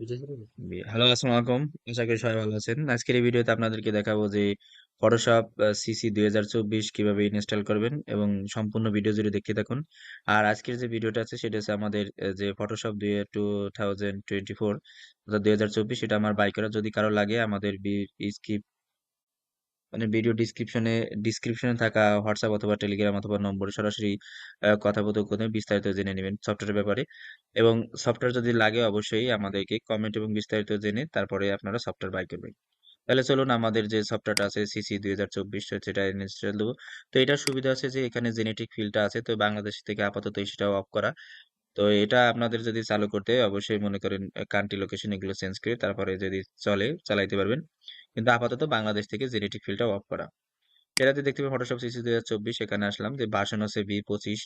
Hello আসসালামু আলাইকুম। আশা করি সবাই ভালো আছেন। আজকের এই ভিডিওতে আপনাদেরকে দেখাবো যে ফটোশপ সিসি দুই হাজার চব্বিশ কীভাবে ইনস্টল করবেন এবং সম্পূর্ণ ভিডিও জুড়ে দেখতে থাকুন। আর আজকের যে ভিডিওটা আছে, সেটা হচ্ছে আমাদের যে ফটোশপ দুই হাজার টু টোয়েন্টি ফোর অর্থাৎ দুই হাজার চব্বিশ, সেটা আমার বাই করা যদি কারও লাগে আমাদের স্কিপ মানে ভিডিও ডিসক্রিপশনে ডিসক্রিপশনে থাকা হোয়াটসঅ্যাপ অথবা টেলিগ্রাম অথবা নম্বরে সরাসরি কথোপকথনে বিস্তারিত জেনে নেবেন সফটওয়্যারের ব্যাপারে। এবং সফটওয়্যার যদি লাগে অবশ্যই আমাদেরকে কমেন্ট এবং বিস্তারিত জেনে তারপরে আপনারা সফটওয়্যার বাই করবেন। তাহলে চলুন আমাদের যে সফটওয়্যারটা আছে সিসি দুই হাজার চব্বিশ সেটা ইনস্টল দেবো। তো এটার সুবিধা আছে যে এখানে জেনেটিক ফিল্ডটা আছে, তো বাংলাদেশ থেকে আপাতত সেটা অফ করা। তো এটা আপনাদের যদি চালু করতে অবশ্যই মনে করেন কান্ট্রি লোকেশন এগুলো চেঞ্জ করে তারপরে যদি চলে, চালাইতে পারবেন। কিন্তু আপাতত বাংলাদেশ থেকে জেনেটিক ফিল্ডটা অফ করা। এটাতে দেখতে পাবেন ফটোশপ সিসি দুই হাজার চব্বিশ, এখানে আসলাম যে ভার্সন হচ্ছে ভি পঁচিশ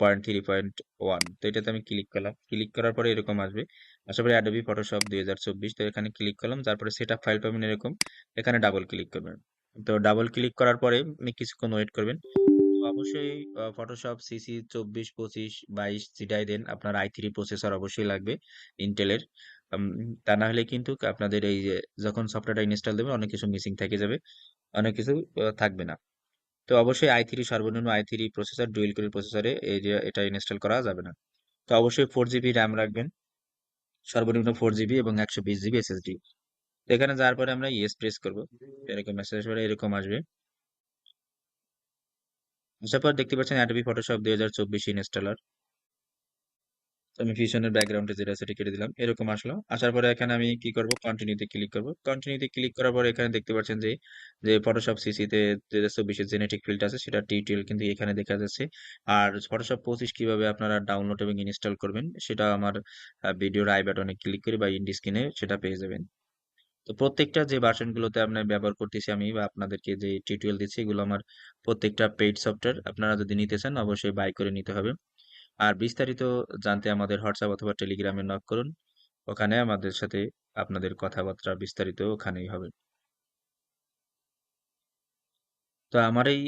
পয়েন্ট থ্রি পয়েন্ট ওয়ান তো এটাতে আমি ক্লিক করলাম। ক্লিক করার পরে এরকম আসবে। আশা করি অ্যাডোবি ফটোশপ দুই হাজার চব্বিশ, তো এখানে ক্লিক করলাম। তারপরে সেট আপ ফাইল পাবেন এরকম। এখানে ডাবল ক্লিক করবেন। তো ডাবল ক্লিক করার পরে আপনি কিছুক্ষণ ওয়েট করবেন। অবশ্যই ফটোশপ সিসি চব্বিশ, পঁচিশ, বাইশ, যেটাই দেন আপনার আই থ্রি প্রসেসর অবশ্যই লাগবে ইন্টেলের তা না হলে কিন্তু আপনাদের এই যে যখন সফটওয়্যারটা ইনস্টল দেবেন অনেক কিছু মিসিং থেকে যাবে, অনেক কিছু থাকবে না। তো অবশ্যই আই থ্রি সর্বনিম্ন আই থ্রি প্রসেসর ডুয়েল কোরের প্রসেসরে এই যে এটা ইনস্টল করা যাবে না। তো অবশ্যই ফোর জিবি র্যাম রাখবেন, সর্বনিম্ন ফোর জিবি এবং একশো বিশ জিবি এসএসডি এখানে যাওয়ার পরে আমরা ইয়েস প্রেস করব। এরকম মেসেজ এরকম আসবে। আসার দেখতে পাচ্ছেন অ্যাডোবি ফটোশপ দুই হাজার চব্বিশ ইনস্টলার আমি ফিউশনের ব্যাকগ্রাউন্ডে যেটা সেটা কেটে দিলাম। এরকম আসলো। আসার পরে এখানে আমি কি করব? কন্টিনিউতে ক্লিক করব। কন্টিনিউতে ক্লিক করার পরে এখানে দেখতে পাচ্ছেন যে যে ফটোশপ সিসিতে দুই হাজার চব্বিশের জেনেটিক ফিল্ড আছে, সেটা টিউটোরিয়াল কিন্তু এখানে দেখা যাচ্ছে। আর ফটোশপ পঁচিশ কীভাবে আপনারা ডাউনলোড এবং ইনস্টল করবেন, সেটা আমার ভিডিওর আই বাটনে ক্লিক করে বা ইন্ডি স্ক্রিনে সেটা পেয়ে যাবেন। তো প্রত্যেকটা যে ভার্সনগুলোতে আমরা ব্যবহার করতেছি আমি বা আপনাদেরকে যে টিউটোরিয়াল দিচ্ছি, এগুলো আমার প্রত্যেকটা পেইড সফটওয়্যার আপনারা যদি নিতে চান, অবশ্যই বাই করে নিতে হবে। আর বিস্তারিত জানতে আমাদের হোয়াটসঅ্যাপ অথবা টেলিগ্রামে নক করুন। ওখানে আমাদের সাথে আপনাদের কথাবার্তা বিস্তারিত ওখানেই হবে। তো আমার এই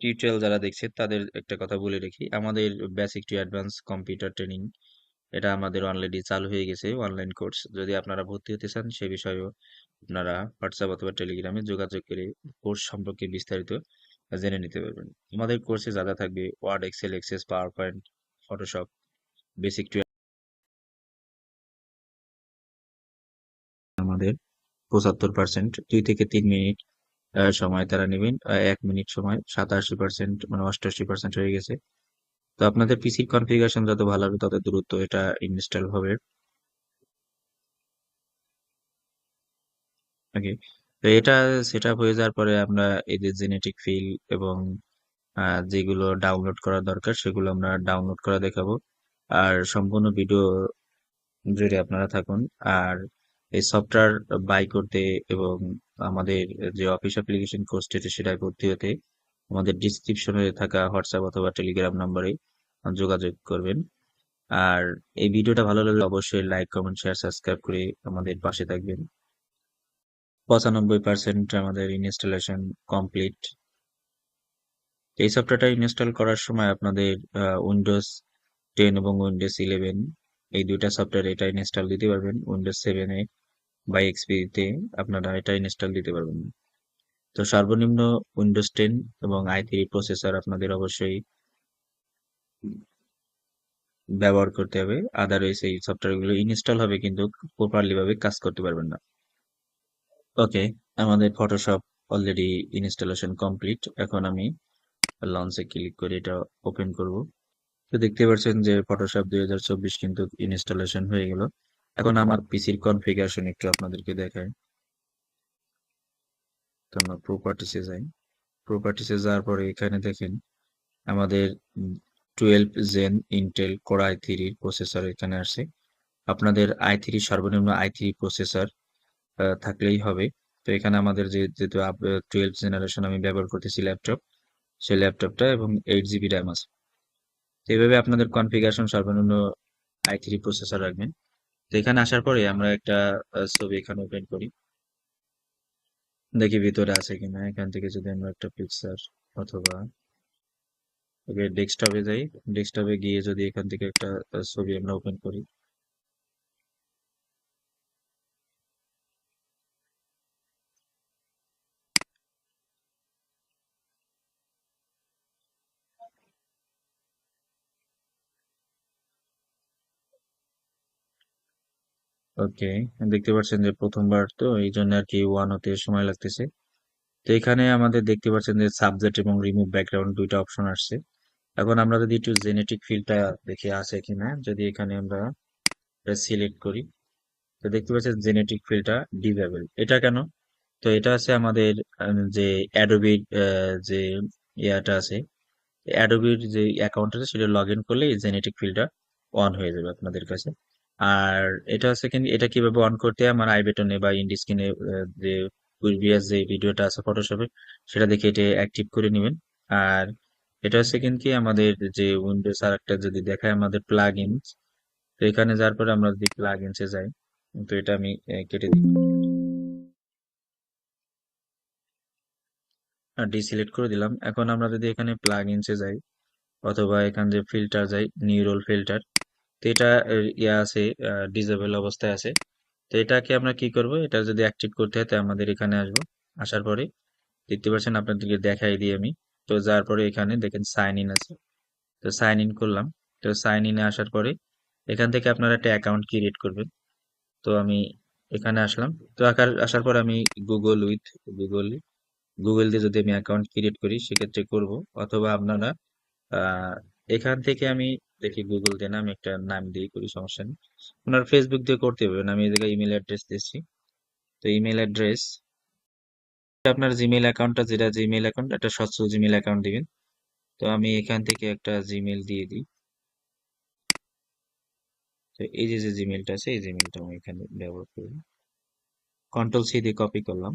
টিউটোরিয়াল যারা দেখছে, তাদের একটা কথা বলে রাখি। আমাদের basic to advance computer training এটা আমাদের অলরেডি চালু হয়ে গেছে অনলাইন কোর্স যদি আপনারা ভর্তি হতে চান, সে বিষয়েও আপনারা হোয়াটসঅ্যাপ অথবা টেলিগ্রামে যোগাযোগ করে কোর্স সম্পর্কে বিস্তারিত জেনে নিতে পারবেন। আমাদের কোর্সে যা থাকবে Word Excel Access PowerPoint Photoshop basic to আমাদের পঁচাত্তর পার্সেন্ট দুই থেকে তিন মিনিট সময় তারা নেবেন। এক মিনিট সময়, সাতাশি পার্সেন্ট মানে অষ্টাশি পার্সেন্ট হয়ে গেছে। তো আপনাদের পিসির কনফিগারেশন যত ভালো হবে, তত দ্রুত এটা ইনস্টল হবে। ওকে তো এটা সেট আপ হয়ে যাওয়ার পরে আমরা এদের জেনেটিক ফিল এবং যেগুলো ডাউনলোড করা দরকার, সেগুলো আমরা ডাউনলোড করা দেখাবো। আর সম্পূর্ণ ভিডিও জুড়ে আপনারা থাকুন। আর এই সফটওয়্যার বাই করতে এবং আমাদের যে অফিস অ্যাপ্লিকেশন কোর্সটি সেটা ভর্তি হতে আমাদের ডিসক্রিপশনে থাকা হোয়াটসঅ্যাপ অথবা টেলিগ্রাম নম্বরে যোগাযোগ করবেন। আর এই ভিডিওটা ভালো লাগলে অবশ্যই লাইক কমেন্ট শেয়ার সাবস্ক্রাইব করে আমাদের পাশে থাকবেন। পঁচানব্বই পার্সেন্ট আমাদের ইনস্টলেশন কমপ্লিট এই সফটওয়্যারটা ইনস্টল করার সময় আপনাদের উইন্ডোজ টেন এবং উইন্ডোজ ইলেভেন এই দুইটা সফটওয়্যার এটা ইনস্টল দিতে পারবেন। উইন্ডোজ সেভেনে বা এক্সপিতে আপনারা এটা ইনস্টল দিতে পারবেন। তো সর্বনিম্ন উইন্ডোজ টেন এবং আই থ্রি প্রসেসর আপনাদের অবশ্যই ব্যবহার করতে হবে। আদারওয়াইজ এই সফটওয়্যারগুলো ইনস্টল হবে কিন্তু প্রপারলি ভাবে কাজ করতে পারবেন না। ওকে আমাদের ফটোশপ অলরেডি ইনস্টলেশন কমপ্লিট এখন আমি লঞ্চে ক্লিক করে এটা ওপেন করব। তো দেখতে পাচ্ছেন যে ফটোশপ দুই হাজার চব্বিশ কিন্তু ইনস্টলেশন হয়ে গেল। এখন আমার পিসির কনফিগারেশন একটু আপনাদেরকে দেখাই। তো আমরা প্রপার্টিসে যাই। প্রপার্টিসে যাওয়ার পরে এখানে দেখেন আমাদের twelve gen Intel core I থ্রির প্রসেসর এখানে আসছে। আপনাদের আই থ্রি সর্বনিম্ন আই থ্রি প্রসেসর থাকলেই হবে। তো এখানে আমাদের যে, যেহেতু টুয়েলভ জেনারেশন আমি ব্যবহার করতেছি ল্যাপটপ সেই ল্যাপটপটা এবং এইট জিবি র্যাম আছে। এইভাবে আপনাদের কনফিগারেশন সর্বনিম্ন আই থ্রি প্রসেসর রাখবেন। তো এখানে আসার পরে আমরা একটা ছবি এখানে ওপেন করি। দেখি ভিতরে আছে কিনা, এখান থেকে যদি আমরা একটা পিকচার অথবা ওকে ডেস্কটপে যাই ডেস্কটপে গিয়ে যদি এখান থেকে একটা ছবি আমরা ওপেন করি। ওকে দেখতে পাচ্ছেন যে প্রথমবার তো এই জন্য আর কি ওয়ান হতে সময় লাগতেছে। তো এখানে আমাদের দেখতে পাচ্ছেন যে সাবজেক্ট এবং রিমুভ ব্যাকগ্রাউন্ড দুইটা অপশন আসছে। এখন আমরা যদি একটু জেনেটিক ফিল্ডটা দেখে আসে কিনা যদি এখানে আমরা সিলেক্ট করি, তো দেখতে পাচ্ছেন জেনেটিক ফিল্ডটা ডিসেবল এটা কেন? তো এটা আছে আমাদের যে অ্যাডোবির যে ইয়াটা আছে অ্যাডোবির যে অ্যাকাউন্ট আছে, সেটা লগ ইন করলে এই জেনেটিক ফিল্ডটা অন হয়ে যাবে আপনাদের কাছে। আর এটা হচ্ছে কি, এটা কীভাবে অন করতে আমার আই বাটনে বা ইন্ডি স্ক্রিনে যে প্রিভিয়াস যে ভিডিওটা আছে ফটোশপে সেটা দেখে এটা অ্যাক্টিভ করে নেবেন। আর এটা হচ্ছে কি আমাদের যে উইন্ডোজ আর একটা যদি দেখায়, আমাদের প্লাগ ইনস তো এখানে যাওয়ার পরে আমরা যদি প্লাগ ইনসে যাই, তো এটা আমি কেটে দিই। ডিসিলেক্ট করে দিলাম। এখন আমরা যদি এখানে প্লাগ ইনসে যাই, অথবা এখান যে ফিল্টার যাই নিউরল ফিল্টার তো এটা ইয়া আছে ডিজেবল অবস্থায় আছে। তো এটাকে আমরা কি করব? এটা যদি অ্যাক্টিভ করতে হয় তো আমাদের এখানে আসব। আসার পরে দেখতে পাচ্ছেন, আপনাদেরকে দেখাই দিই আমি। তো যার পরে এখানে দেখেন সাইন ইন আছে। তো সাইন ইন করলাম। তো সাইন ইনে আসার পরে এখান থেকে আপনারা একটা অ্যাকাউন্ট ক্রিয়েট করবেন। তো আমি এখানে আসলাম। তো আকার, আসার পর আমি গুগল উইথ গুগল গুগল দিয়ে যদি আমি অ্যাকাউন্ট ক্রিয়েট করি, সেক্ষেত্রে করব। অথবা আপনারা এখান থেকে আমি দেখি গুগল দিয়ে না আমি একটা নাম দিয়ে করি, সমস্যা নেই। আপনার ফেসবুক দিয়ে করতে পারবেন। আমি জায়গায় ইমেল অ্যাড্রেস দিচ্ছি তো ইমেল অ্যাড্রেস আপনার জিমেল অ্যাকাউন্টটা যেটা জিমেল অ্যাকাউন্ট একটা স্বচ্ছ জিমেল অ্যাকাউন্ট দিবেন। তো আমি এখান থেকে একটা জিমেল দিয়ে দিই। তো এই যে যে জিমেলটা আছে, এই জিমেলটা আমি এখানে ব্যবহার করব কন্ট্রোল সি দিয়ে কপি করলাম।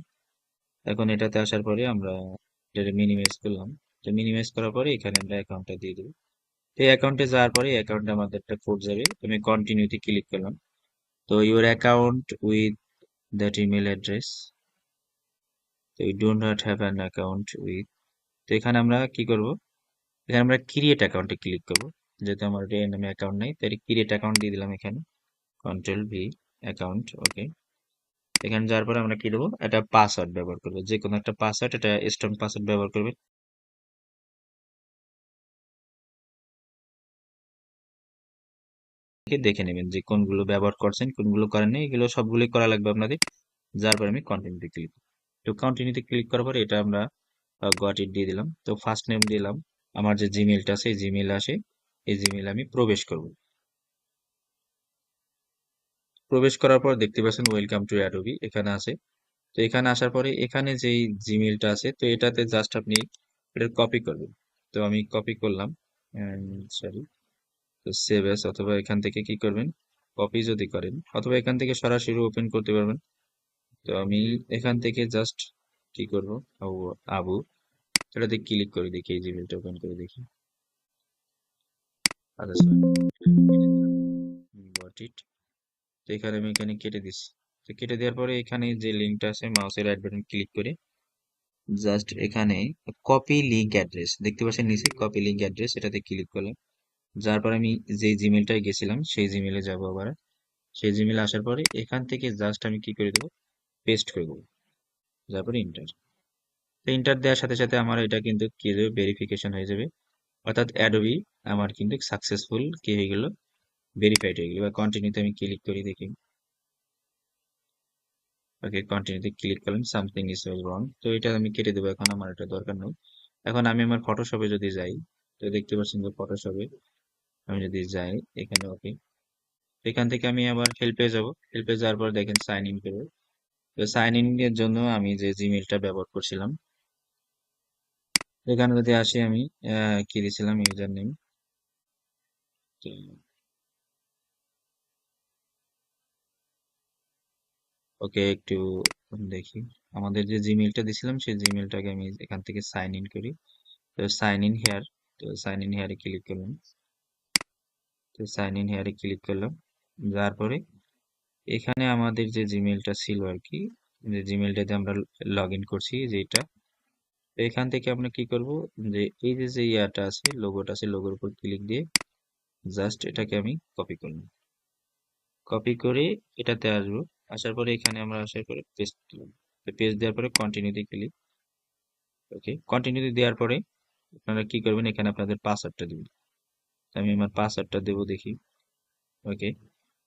এখন এটাতে আসার পরে আমরা এটা মিনিমাইজ করলাম। তো মিনিমাইজ করার পরে এখানে আমরা অ্যাকাউন্টটা দিয়ে দেবো। তো এই অ্যাকাউন্টে যাওয়ার পরে অ্যাকাউন্টে আমাদের একটা কোড যাবে। তো আমি কন্টিনিউতে ক্লিক করলাম। তো your account with that email address তো you don't not have an account with তো এখানে আমরা কি করব? এখানে আমরা ক্রিয়েট অ্যাকাউন্টে ক্লিক করব। যেহেতু আমার রে নামে অ্যাকাউন্ট নেই তাই ক্রিয়েট অ্যাকাউন্ট দিয়ে দিলাম এখানে। কন্ট্রোল ভি অ্যাকাউন্ট ওকে এখানে যাওয়ার পরে আমরা কি দেবো? একটা পাসওয়ার্ড ব্যবহার করব। যে কোনো একটা পাসওয়ার্ড এটা স্ট্রং পাসওয়ার্ড ব্যবহার করবে দেখে নেবেন যে কোনগুলো ব্যবহার করছেন, কোনগুলো করেন নাই, এগুলো সবগুলোই করা লাগবে আপনাদের। যার পরে আমি কন্টিনিউতে ক্লিক তো কন্টিনিউতে ক্লিক করার পরে এটা আমরা গট ইট দিয়ে দিলাম। তো ফার্স্ট নেম দিলাম। আমার যে জিমেলটা আছে জিমেল আসে। এই জিমেল আমি প্রবেশ করব। প্রবেশ করার পর দেখতে পাচ্ছেন ওয়েলকাম টু অ্যাডোবি এখানে আছে। তো এখানে আসার পরে এখানে যেই জিমেলটা আছে, তো এটাতে জাস্ট আপনি এটা কপি করবেন। তো আমি কপি করলাম। সরি তো সেভ এস অথবা এখান থেকে কি করবেন? কপি যদি করেন, অথবা এখান থেকে সরাসরি ওপেন করতে পারবেন। তো আমি এখান থেকে জাস্ট কি করব? আবু এটাতে ক্লিক করে দেখি, এই জিমেলটা ওপেন করে দেখি। আচ্ছা তো এখানে আমি এখানে কেটে দিচ্ছি। তো কেটে দেওয়ার পরে এখানে যে লিঙ্কটা আছে মাউসের রাইট বাটন ক্লিক করে জাস্ট এখানে কপি লিঙ্ক অ্যাড্রেস দেখতে পাচ্ছেন নিচে কপি লিঙ্ক অ্যাড্রেস এটাতে ক্লিক করলাম। যার পর আমি যে জিমেলটায় গেছিলাম, সেই জিমেলে যাব আবার। সেই জিমেলে আসার পরে এখান থেকে জাস্ট আমি কি করে দেবো? পেস্ট করে দেবো। তারপরে ইন্টার তো ইন্টার দেওয়ার সাথে সাথে আমার এটা কিন্তু কি হয়ে ভেরিফিকেশন হয়ে যাবে। অর্থাৎ অ্যাডোবি আমার কিন্তু সাকসেসফুল কি হয়ে গেল? ভেরিফাইড হয়ে গেল। বা কন্টিনিউতে আমি ক্লিক করি, দেখি। ওকে কন্টিনিউতে ক্লিক করলাম সামথিং ইজ রং তো এটা আমি কেটে দেবো। এখন আমার এটা দরকার নেই। এখন আমি আমার ফটোশপে যদি যাই, তো দেখতে পাচ্ছেন যে ফটোশপে আমি যদি যাই এখানে ওকে এখান থেকে আমি আবার হেল্পে যাব। হেল্পে যাওয়ার পর দেখেন সাইন ইন করব তো সাইন ইন এর জন্য আমি যে জিমেলটা ব্যবহার করছিলাম, এখানে যদি আসি আমি কি দিয়েছিলাম? ইউজার নেম ওকে একটু দেখি। আমাদের যে জিমেলটা দিছিলাম, সেই জিমেলটাকে আমি এখান থেকে সাইন ইন করি। তো সাইন ইন হেয়ার তো সাইন ইন হেয়ারে ক্লিক করলাম। তো সাইন ইন হেয়ারে ক্লিক করলাম। যার পরে এখানে আমাদের যে জিমেলটা ছিল আর কি, যে জিমেলটাতে আমরা লগ ইন করছি যেটা, তো এখান থেকে আমরা কি করব? যে এই যে যে ইয়াটা আছে লোগোটা আছে লোগোর উপর ক্লিক দিয়ে জাস্ট এটাকে আমি কপি করলাম। কপি করে এটাতে আসব। আসার পরে এখানে আমরা আসার পরে পেস্ট দিলাম। পেস্ট দেওয়ার পরে কন্টিনিউতে ক্লিক ওকে কন্টিনিউতে দেওয়ার পরে আপনারা কি করবেন? এখানে আপনাদের পাসওয়ার্ডটা দিবেন। আমি আমার পাসওয়ার্ডটা দেবো দেখি। ওকে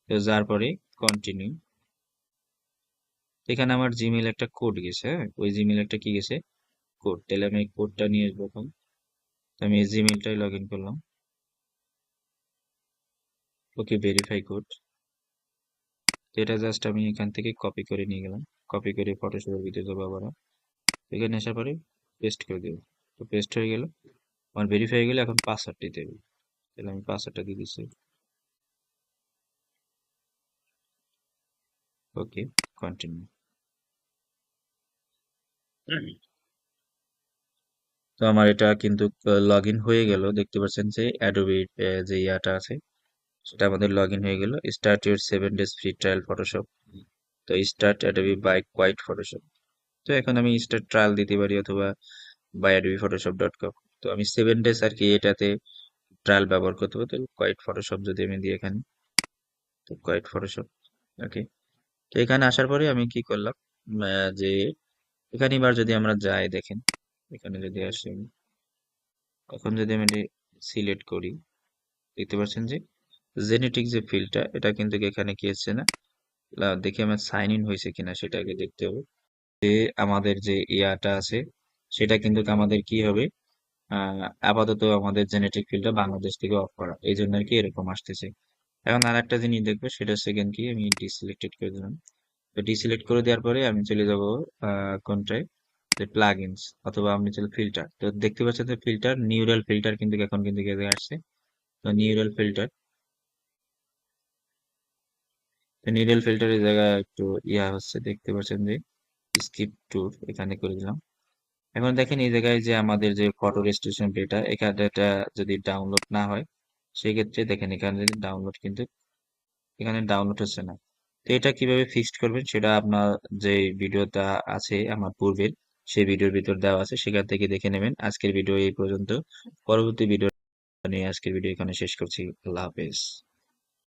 তো যার পরে কন্টিনিউ এখানে আমার জিমেল একটা কোড গেছে হ্যাঁ? ওই জিমেল একটা কি গেছে? কোড তাহলে আমি কোডটা নিয়ে আসব এখন। তো আমি এই জিমেলটাই লগ ইন করলাম। ওকে ভেরিফাই কোড এটা জাস্ট আমি এখান থেকে কপি করে নিয়ে গেলাম। কপি করে ফটোশপের ভিতরে দেবো আবার এখানে আসার পরে পেস্ট করে দেবো। তো পেস্ট হয়ে গেল। আমার ভেরিফাই হয়ে গেলে এখন পাসওয়ার্ডটি দিতে হবে তাহলে আমি পাসওয়ার্ডটা দিয়ে দিচ্ছি। ওকে কন্টিনিউ তো আমার এটা কিন্তু লগ ইন হয়ে গেল। দেখতে পাচ্ছেন যে অ্যাডোবি যে ইয়াটা আছে সেটা আমাদের লগ ইন হয়ে গেল। Start your seven days free trial Photoshop তো start Adobe buy quite Photoshop তো এখন আমি স্টার্ট ট্রায়াল দিতে পারি অথবা buy Adobe Photoshop dot com তো আমি সেভেন ডেজ আর কি এটাতে ট্রায়াল ব্যবহার করতে হবে, তো কোয়াইট ফটোশপ যদি আমি দিই এখানে, তো কোয়াইট ফটোশপ ওকে তো এখানে আসার পরে আমি কি করলাম যে এখানে এবার যদি আমরা যাই দেখেন, এখানে যদি আসি এখন যদি আমি সিলেক্ট করি, দেখতে পাচ্ছেন যে জেনেটিক যে ফিল্ডটা এটা কিন্তু এখানে কি এসছে না? দেখি আমার সাইন ইন হয়েছে কিনা সেটাকে দেখতে হবে। যে আমাদের যে ইয়াটা আছে, সেটা কিন্তু আমাদের কি হবে? আপাতত আমাদের জেনেটিক ফিল্ডটা বাংলাদেশ থেকে অফ করা। এই জন্য আর কি এরকম আসতেছে। এখন আর একটা জিনিস দেখব, সেটা সেকেন্ড কি, আমি ডিসিলেক্টেড করে দিলাম। তো ডিসিলেক্ট করে দেওয়ার পরে আমি চলে যাব কোনটায়? যে প্লাগইনস অথবা আপনি চলে ফিল্টার তো দেখতে পাচ্ছেন যে ফিল্টার নিউরাল ফিল্টার কিন্তু এখন কিন্তু এখানে আসছে। তো নিউরাল ফিল্টার তো নিউরাল ফিল্টারের জায়গায় একটু ইয়া হচ্ছে, দেখতে পাচ্ছেন যে স্কিপ ট্যুর এখানে করে দিলাম। এখন দেখেন এই জায়গায় যে আমাদের যে ফটো রেজিস্ট্রেশন ডেটা এখানে ডেটা যদি ডাউনলোড না হয়, সেক্ষেত্রে দেখেন এখানে ডাউনলোড কিন্তু এখানে ডাউনলোড হচ্ছে না। তো এটা কীভাবে ফিক্সড করবেন সেটা আপনার যে ভিডিওটা আছে আমার পূর্বের, সেই ভিডিওর ভিতর দেওয়া আছে, সেখান থেকে দেখে নেবেন। আজকের ভিডিও এই পর্যন্ত। পরবর্তী ভিডিও নিয়ে আজকের ভিডিও এখানে শেষ করছি। আল্লাহ হাফেজ।